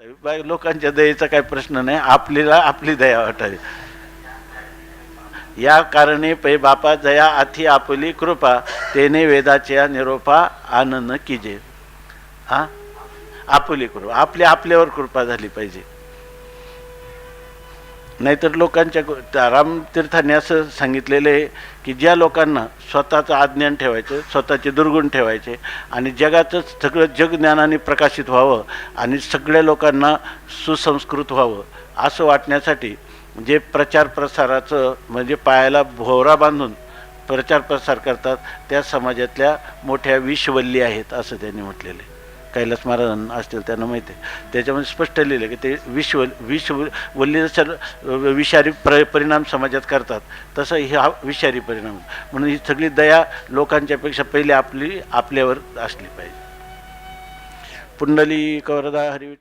बाई लोकांच्या दयेचा काही प्रश्न नाही. आपलीला आपली दया वाटावी. या कारणे पै बापा जया अथी आपली कृपा तेने वेदाच्या निरोपा आनंद किजे. हा? आपली कृपा. आपली आपल्यावर कृपा झाली पाहिजे. नाहीतर लोकांच्या रामतीर्थाने असं सांगितलेलं आहे की ज्या लोकांना स्वतःचं आज्ञान ठेवायचं स्वतःचे दुर्गुण ठेवायचे आणि जगाचं सगळं जगज्ञानाने प्रकाशित व्हावं आणि सगळ्या लोकांना सुसंस्कृत व्हावं असं वाटण्यासाठी जे प्रचार प्रसाराचं म्हणजे पायाला भोवरा बांधून प्रचार प्रसार करतात त्या समाजातल्या मोठ्या विषवल्ली आहेत असं त्यांनी म्हटलेलं आहे. कैलास महाराजांना असतील त्यांना माहिती आहे. त्याच्यामध्ये स्पष्ट लिहिलं की ते विश्व विश्व वल्लीचा विषारी प्र परिणाम समाजात करतात तसं हे हा विषारी परिणाम. म्हणून ही सगळी दया लोकांच्यापेक्षा पहिले आपली आपल्यावर असली पाहिजे. पुंडली कवरदा हरिविठ